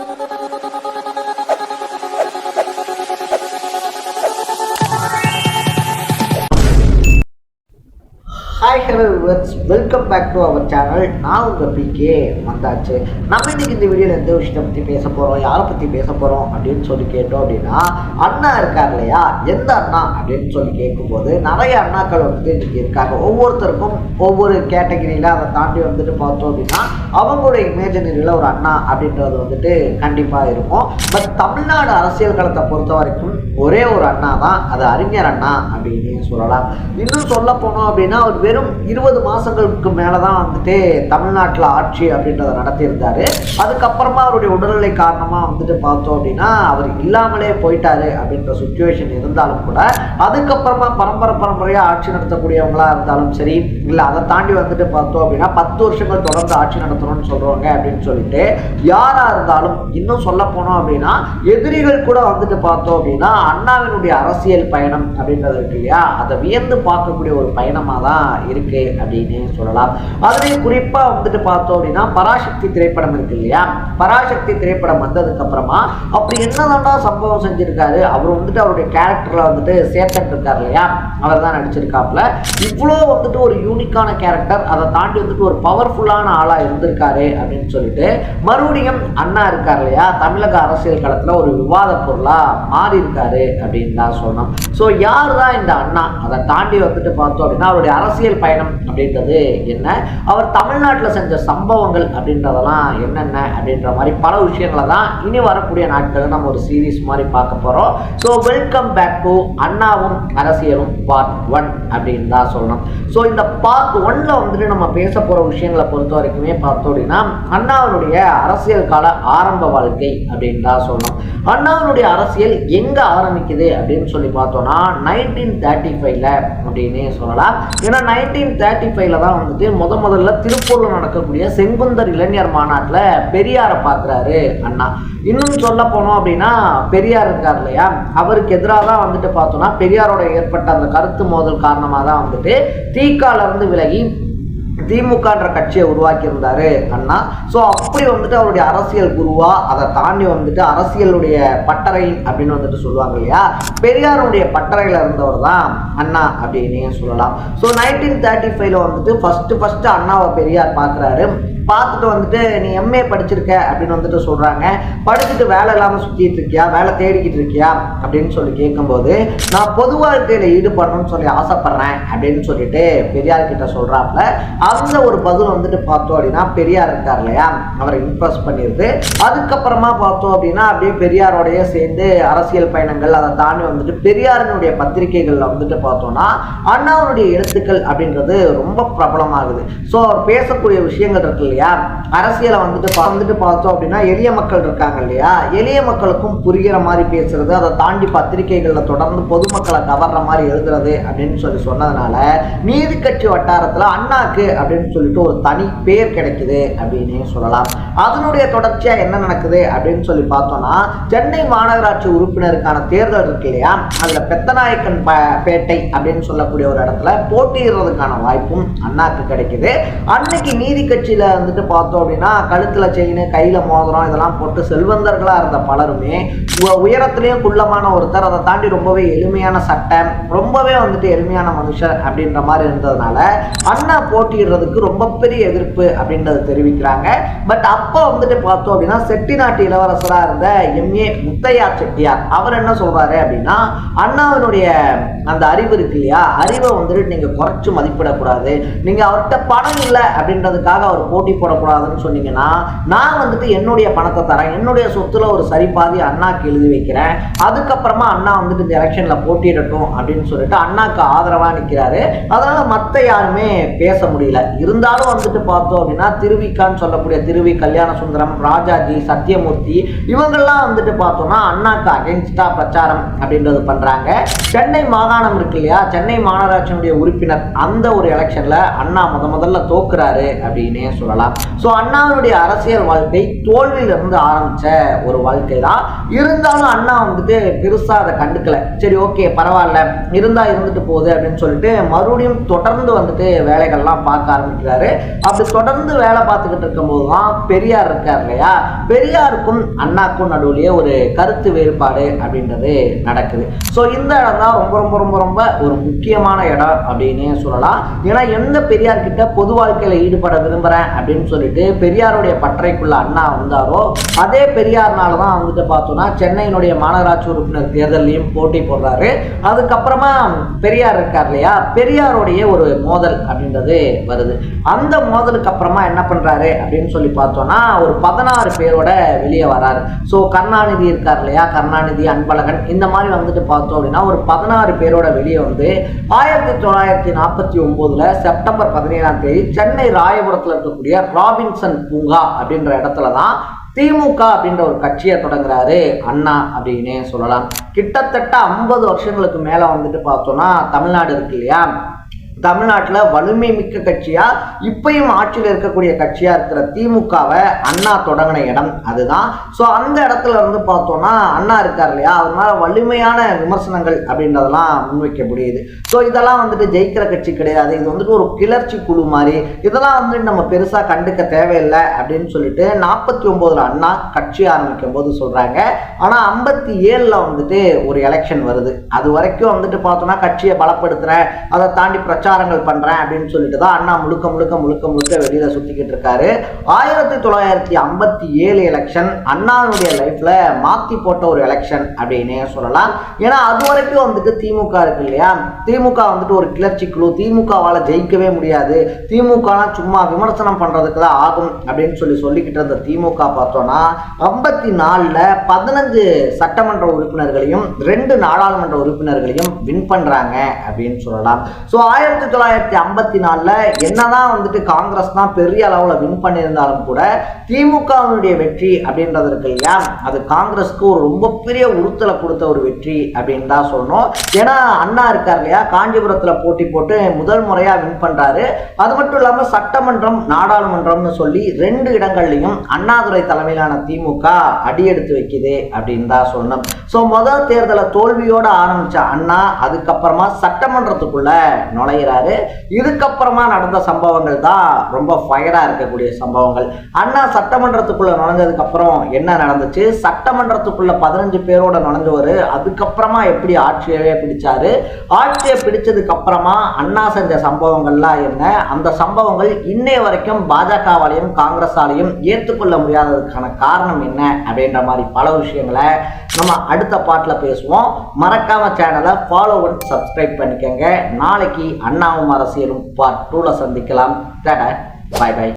you. Hi hello viewers welcome back to our channel நான் உங்கள் PK வந்தாச்சு. நம்ம இன்றைக்கி இந்த வீடியோவில் எந்த விஷயத்தை பற்றி பேச போகிறோம் யாரை பற்றி பேச போகிறோம் அப்படின்னு சொல்லி கேட்டோம் அப்படின்னா அண்ணா இருக்கார் இல்லையா? எந்த அண்ணா அப்படின்னு சொல்லி கேட்கும்போது நிறைய அண்ணாக்கள் வந்துட்டு இன்றைக்கி இருக்காங்க. ஒவ்வொருத்தருக்கும் ஒவ்வொரு கேட்டகிரியில் அதை தாண்டி வந்துட்டு பார்த்தோம் அப்படின்னா அவங்களோட இமேஜினரியில் ஒரு அண்ணா அப்படின்றது வந்துட்டு கண்டிப்பாக இருக்கும். பட் தமிழ்நாடு அரசியல் களத்தை பொறுத்த வரைக்கும் ஒரே ஒரு அண்ணா தான் அது அறிஞர் அண்ணா அப்படின்னு சொல்லலாம். இன்னும் சொல்ல போனோம் அப்படின்னா அவர் வெறும் இருபது மாதங்களுக்கு மேலே தான் வந்துட்டு தமிழ்நாட்டில் ஆட்சி அப்படின்றத நடத்தியிருந்தார். அதுக்கப்புறமா அவருடைய உடல்நிலை காரணமாக வந்துட்டு பார்த்தோம் அப்படின்னா அவர் இல்லாமலே போயிட்டாரு அப்படின்ற சுச்சுவேஷன் இருந்தாலும் கூட அதுக்கப்புறமா பரம்பரை பரம்பரையாக ஆட்சி நடத்தக்கூடியவங்களா இருந்தாலும் சரி இல்லை அதை தாண்டி வந்துட்டு பார்த்தோம் அப்படின்னா பத்து வருஷங்கள் தொடர்ந்து ஆட்சி நடத்தணும்னு சொல்கிறவங்க அப்படின்னு சொல்லிட்டு யாராக இருந்தாலும் இன்னும் சொல்ல போனோம் அப்படின்னா எதிரிகள் கூட வந்துட்டு பார்த்தோம் அப்படின்னா அண்ணாவினுடைய அரசியல் பயணம் அப்படின்றது இருக்கு இல்லையா? அதை வியந்து பார்க்கக்கூடிய ஒரு பயணமாக தான் இருக்கு அப்படின்னு சொல்லலாம். அதுலேயும் குறிப்பாக வந்துட்டு பார்த்தோம் அப்படின்னா பராசக்தி திரைப்படம் இருக்கு இல்லையா? பராசக்தி திரைப்படம் வந்ததுக்கு அப்புறமா அப்படி என்னதான்டா சம்பவம் செஞ்சிருக்காரு? அவர் வந்துட்டு அவருடைய கேரக்டரில் வந்துட்டு சேர்த்துட்டு இருக்காரு இல்லையா? அவர் தான் நடிச்சிருக்காப்புல. இவ்வளோ வந்துட்டு ஒரு யூனிக்கான கேரக்டர் அதை தாண்டி வந்துட்டு ஒரு பவர்ஃபுல்லான ஆளா இருந்திருக்காரு அப்படின்னு சொல்லிட்டு மறுபடியும் அண்ணா இருக்கார் இல்லையா? தமிழக அரசியல் களத்துல ஒரு விவாத பொருளா மாறி இருக்காரு அப்படின்னு தான் சொன்னோம் ஸோ யார் தான் இந்த அண்ணா? அதை தாண்டி வந்துட்டு பார்த்தோம் அப்படின்னா அவருடைய அரசியல் பயணம் அப்படின்றது என்ன? அவர் தமிழ்நாட்டில் செஞ்ச சம்பவங்கள் அப்படின்றதெல்லாம் என்னென்ன அப்படின்ற மாதிரி பல விஷயங்களை தான் இனி வரக்கூடிய நாட்களில் நம்ம ஒரு சீரீஸ் மாதிரி பார்க்க போகிறோம் ஸோ வெல்கம் பேக் டு அண்ணாவும் அரசியலும் பார்ட் ஒன் அப்படின்னு தான் சொல்லணும். ஸோ இந்த பார்ட் ஒன்ல வந்துட்டு நம்ம பேச போகிற விஷயங்களை பொறுத்த வரைக்குமே பார்த்தோம் அப்படின்னா அண்ணாவினுடைய அரசியல் கால ஆரம்ப வாழ்க்கை அப்படின்னு தான் சொல்லணும். அண்ணாவினுடைய அரசியல் எங்கே ஆரம்பிக்குது அப்படின்னு சொல்லி பார்த்தோம்னா நைன்டீன் தேர்ட்டி ஃபைவ்ல அப்படின்னே சொல்லலாம். ஏன்னா செவன்டீன் தேர்ட்டி ஃபைவ்ல தான் வந்துட்டு முத முதல்ல திருப்பூரில் நடக்கக்கூடிய செங்குந்தர் இளைஞர் மாநாட்டில் பெரியாரை பார்க்குறாரு அண்ணா. இன்னும் சொல்ல போனோம் அப்படின்னா பெரியார் இருக்கார் இல்லையா? அவருக்கு எதிராக தான் வந்துட்டு பார்த்தோம்னா பெரியாரோட ஏற்பட்ட அந்த கருத்து மோதல் காரணமாக தான் வந்துட்டு தீக்கால இருந்து விலகி திமுகன்ற கட்சியை உருவாக்கியிருந்தாரு அண்ணா. ஸோ அப்படி வந்துட்டு அவருடைய அரசியல் குருவா அதை தாண்டி வந்துட்டு அரசியலுடைய பட்டறை அப்படின்னு வந்துட்டு சொல்லுவாங்க இல்லையா? பெரியாருடைய பட்டறையில் இருந்தவர் தான் அண்ணா அப்படின்னே சொல்லலாம். ஸோ நைன்டீன் தேர்ட்டி ஃபைவ்ல வந்துட்டு ஃபஸ்ட்டு ஃபஸ்ட்டு அண்ணாவை பெரியார் பார்க்குறாரு. பார்த்துட்டு வந்துட்டு நீ எம்ஏ படிச்சிருக்க அப்படின்னு வந்துட்டு சொல்கிறாங்க படிச்சுட்டு வேலை இல்லாமல் சுற்றிட்டு இருக்கியா? வேலை தேடிக்கிட்டு இருக்கியா? அப்படின்னு சொல்லி கேட்கும்போது நான் பொது வாழ்க்கையில் ஈடுபடணும்னு சொல்லி ஆசைப்பட்றேன் அப்படின்னு சொல்லிட்டு பெரியார் கிட்ட சொல்கிறாப்புல அந்த ஒரு பதில் வந்துட்டு பார்த்தோம் அப்படின்னா பெரியார் இருக்கார் இல்லையா? அவரை இம்ப்ரெஸ் பண்ணிடுது அதுக்கப்புறமா பார்த்தோம் அப்படின்னா அப்படியே பெரியாரோடைய சேர்ந்து அரசியல் பயணங்கள் அதை தாண்டி வந்துட்டு பெரியாரினுடைய பத்திரிகைகளில் வந்துட்டு பார்த்தோம்னா அண்ணாவுடைய எழுத்துக்கள் அப்படின்றது ரொம்ப பிரபலமாகுது. ஸோ அவர் பேசக்கூடிய விஷயங்கள் இருக்கு இல்லையா? அரசியலை வந்துட்டு வந்துட்டு பார்த்தோம் அப்படின்னா எளிய மக்கள் இருக்காங்க இல்லையா? எளிய மக்களுக்கும் புரிகிற மாதிரி பேசுறது அதை தாண்டி பத்திரிகைகளில் தொடர்ந்து பொதுமக்களை கவர்ற மாதிரி எழுதுறது அப்படின்னு சொல்லி சொன்னதுனால நீதி கட்சி வட்டாரத்தில் அண்ணாக்கு அப்படின்னு சொல்லிட்டு ஒரு தனி பேர் கிடைக்குது அப்படின்னு சொல்லலாம். அதனுடைய தொடர்ச்சியாக என்ன நடக்குது அப்படின்னு சொல்லி பார்த்தோம்னா சென்னை மாநகராட்சி உறுப்பினருக்கான தேர்தல் இருக்கு இல்லையா? அதில் பெத்தநாயக்கன் ப பேட்டை அப்படின்னு சொல்லக்கூடிய ஒரு இடத்துல போட்டியிடுறதுக்கான வாய்ப்பும் அண்ணாக்கு கிடைக்குது. அன்னைக்கு நீதி கட்சியில் வந்துட்டு பார்த்தோம் அப்படின்னா கழுத்தில் செயின் கையில் மோதிரம் இதெல்லாம் போட்டு செல்வந்தர்களாக இருந்த பலருமே உ- குள்ளமான ஒருத்தர் அதை தாண்டி ரொம்பவே எளிமையான சட்டை ரொம்பவே வந்துட்டு எளிமையான மனுஷர் அப்படின்ற மாதிரி இருந்ததுனால அண்ணா போட்டியிடுறதுக்கு ரொம்ப பெரிய எதிர்ப்பு அப்படின்றத தெரிவிக்கிறாங்க. பட் அப்போ வந்துட்டு பார்த்தோம் அப்படின்னா செட்டிநாட்டு இளவரசராக இருந்த எம்ஏ முத்தையா செட்டியார் அவர் என்ன சொல்கிறாரு அப்படின்னா அண்ணாவினுடைய அந்த அறிவு இருக்கு இல்லையா? அறிவை வந்துட்டு நீங்கள் குறைச்சி மதிப்பிடக்கூடாது. நீங்கள் அவர்கிட்ட பணம் இல்லை அப்படின்றதுக்காக அவர் போட்டி போடக்கூடாதுன்னு சொன்னீங்கன்னா நான் வந்துட்டு என்னுடைய பணத்தை தரேன். என்னுடைய சொத்துல ஒரு சரி பாதி அண்ணாக்கு எழுதி வைக்கிறேன். அதுக்கப்புறமா அண்ணா வந்துட்டு இந்த எலெக்ஷன்ல போட்டியிடட்டும் அப்படின்னு சொல்லிட்டு அண்ணாக்கு ஆதரவா நிற்கிறாரு அதனால மத்த யாருமே பேச முடியல. இருந்தாலும் வந்துட்டு பார்த்தோம் அப்படின்னா திருவிக்கான்னு சொல்லக்கூடிய திருவி கல்யாண சுந்தரம் ராஜாஜி சத்யமூர்த்தி இவங்கெல்லாம் வந்துட்டு பார்த்தோம்னா அண்ணாக்கு அகென்ஸ்டா பிரச்சாரம் அப்படின்றது பண்றாங்க. சென்னை மாகாணம் இருக்கு இல்லையா? சென்னை மாநகராட்சியினுடைய உறுப்பினர் அந்த ஒரு எலெக்ஷன்ல அண்ணா முத முதல்ல தோக்குறாரு அப்படின்னே சொல்லலாம். சொல்லலாம் ஸோ அண்ணாவுடைய அரசியல் வாழ்க்கை தோல்வியிலிருந்து ஆரம்பிச்ச ஒரு வாழ்க்கை தான் இருந்தாலும் அண்ணா வந்துட்டு பெருசா அதை கண்டுக்கல. சரி ஓகே பரவாயில்ல. இருந்தா இருந்துட்டு போகுது அப்படின்னு சொல்லிட்டு மறுபடியும் தொடர்ந்து வந்துட்டு வேலைகள்லாம் பார்க்க ஆரம்பிக்கிறாரு. அப்படி தொடர்ந்து வேலை பார்த்துக்கிட்டு இருக்கும்போது தான் பெரியார் இருக்கார் இல்லையா? பெரியாருக்கும் அண்ணாக்கும் நடுவுலயே ஒரு கருத்து வேறுபாடு அப்படின்றது நடக்குது. ஸோ இந்த இடம் தான் ரொம்ப ரொம்ப ரொம்ப ரொம்ப ஒரு முக்கியமான இடம் அப்படின்னு சொல்லலாம். ஏன்னா எந்த பெரியார் கிட்ட பொது வாழ்க்கையில ஈடுபட விரும்புறேன் அப்படின்னு அப்படின்னு சொல்லிட்டு பெரியாருடைய பற்றைக்குள்ள அண்ணா வந்தாரோ அதே பெரியார்னால தான் வந்துட்டு பார்த்தோம்னா சென்னையினுடைய மாநகராட்சி உறுப்பினர் தேர்தலையும் போட்டி போடுறாரு. அதுக்கப்புறமா பெரியார் இருக்கார் இல்லையா? பெரியாருடைய ஒரு மோதல் அப்படின்றது வருது. அந்த மோதலுக்கு அப்புறமா என்ன பண்ணுறாரு அப்படின்னு சொல்லி பார்த்தோம்னா ஒரு பதினாறு பேரோட வெளியே வராரு. ஸோ கருணாநிதி இருக்கார் இல்லையா? கருணாநிதி அன்பழகன் இந்த மாதிரி வந்துட்டு பார்த்தோம் அப்படின்னா ஒரு பதினாறு பேரோட வெளியே வந்து ஆயிரத்தி தொள்ளாயிரத்தி நாற்பத்தி ஒம்போதில் செப்டம்பர் பதினேழாம் தேதி சென்னை ராயபுரத்தில் இருக்கக்கூடிய ராபின்சன் பூங்கா அப்படின்ற இடத்துல தான் திமுக அப்படின்ற ஒரு கட்சியை தொடங்குறாரு. அண்ணா அப்படின்னே சொல்லலாம். கிட்டத்தட்ட ஐம்பது வருஷங்களுக்கு மேலே வந்துட்டு பார்த்தோம்னா தமிழ்நாடு இருக்கு இல்லையா? தமிழ்நாட்டில் வலிமை மிக்க கட்சியாக இப்பயும் ஆட்சியில் இருக்கக்கூடிய கட்சியாக இருக்கிற திமுகவை அண்ணா தொடங்கின இடம் அதுதான். ஸோ அந்த இடத்துல இருந்து பார்த்தோன்னா அண்ணா இருக்கார் இல்லையா? அதனால வலிமையான விமர்சனங்கள் அப்படின்றதெல்லாம் முன்வைக்க முடியுது ஸோ இதெல்லாம் வந்துட்டு ஜெயிக்கிற கட்சி கிடையாது. இது வந்துட்டு ஒரு கிளர்ச்சி குழு மாதிரி. இதெல்லாம் வந்துட்டு நம்ம பெருசாக கண்டுக்க தேவையில்லை அப்படின்னு சொல்லிட்டு நாற்பத்தி ஒம்போதில் அண்ணா கட்சி ஆரம்பிக்கும் போது சொல்கிறாங்க ஆனால் ஐம்பத்தி ஏழில் வந்துட்டு ஒரு எலெக்ஷன் வருது. அது வரைக்கும் வந்துட்டு பார்த்தோன்னா கட்சியை பலப்படுத்துகிற அதை தாண்டி பிரச்சனை பிரச்சாரங்கள் பண்ணுறேன் அப்படின்னு சொல்லிட்டு தான் அண்ணா முழுக்க முழுக்க முழுக்க முழுக்க வெளியில் சுற்றிக்கிட்டு இருக்காரு. ஆயிரத்தி தொள்ளாயிரத்தி ஐம்பத்தி ஏழு எலெக்ஷன் அண்ணாவுடைய லைஃப்பில் மாற்றி போட்ட ஒரு எலெக்ஷன் அப்படின்னே சொல்லலாம். ஏன்னா அது வரைக்கும் வந்துட்டு திமுக இருக்கு இல்லையா? திமுக வந்துட்டு ஒரு கிளர்ச்சி குழு. திமுகவால் ஜெயிக்கவே முடியாது. திமுகலாம் சும்மா விமர்சனம் பண்ணுறதுக்கு தான் ஆகும் அப்படின்னு சொல்லி சொல்லிக்கிட்டு இருந்த திமுக பார்த்தோன்னா ஐம்பத்தி நாலில் பதினஞ்சு சட்டமன்ற உறுப்பினர்களையும் ரெண்டு நாடாளுமன்ற உறுப்பினர்களையும் வின் பண்ணுறாங்க அப்படின்னு சொல்லலாம். ஸோ ஆயிரத்தி ஆயிரத்தி தொள்ளாயிரத்தி ஐம்பத்தி நாலில் என்னதான் வந்துட்டு காங்கிரஸ் தான் பெரிய அளவில் வின் பண்ணியிருந்தாலும் கூட திமுகவினுடைய வெற்றி அப்படின்றது இருக்கு இல்லையா? அது காங்கிரஸ்க்கு ஒரு ரொம்ப பெரிய உறுத்தலை கொடுத்த ஒரு வெற்றி அப்படின்னு தான் சொல்லணும். ஏன்னா அண்ணா இருக்கார் இல்லையா? காஞ்சிபுரத்தில் போட்டி போட்டு முதல் முறையாக வின் பண்றாரு. அது மட்டும் இல்லாமல் சட்டமன்றம் நாடாளுமன்றம்னு சொல்லி ரெண்டு இடங்கள்லையும் அண்ணாதுரை தலைமையிலான திமுக அடியெடுத்து வைக்குது அப்படின்னு தான் சொல்லணும். ஸோ முதல் தேர்தலை தோல்வியோட ஆரம்பிச்ச அண்ணா அதுக்கப்புறமா சட்டமன்றத்துக்குள்ள நுழையிறாரு இதுக்கப்புறமா நடந்த சம்பவங்கள் தான் ரொம்ப ஃபயராக இருக்கக்கூடிய சம்பவங்கள். அண்ணா சட்டமன்றத்துக்குள்ள நுழைஞ்சதுக்கு அப்புறம் என்ன நடந்துச்சு? சட்டமன்றத்துக்குள்ள பதினஞ்சு பேரோட நுழைஞ்சவர் அதுக்கப்புறமா எப்படி ஆட்சியவே பிடிச்சாரு? ஆட்சியை பிடிச்சதுக்கப்புறமா அண்ணா செஞ்ச சம்பவங்கள்லாம் என்ன? அந்த சம்பவங்கள் இன்னைய வரைக்கும் பாஜகவாலையும் காங்கிரஸாலையும் ஏற்றுக்கொள்ள முடியாததுக்கான காரணம் என்ன? அப்படின்ற மாதிரி பல விஷயங்களை நம்ம அடுத்த பாட்டில் பேசுவோம். மறக்காம சேனலை ஃபாலோ பண்ணி சப்ஸ்கிரைப் பண்ணிக்கோங்க. நாளைக்கு அண்ணாவும் அரசியலும் பார்ட் டூவில் சந்திக்கலாம். டாடா. பாய் பாய்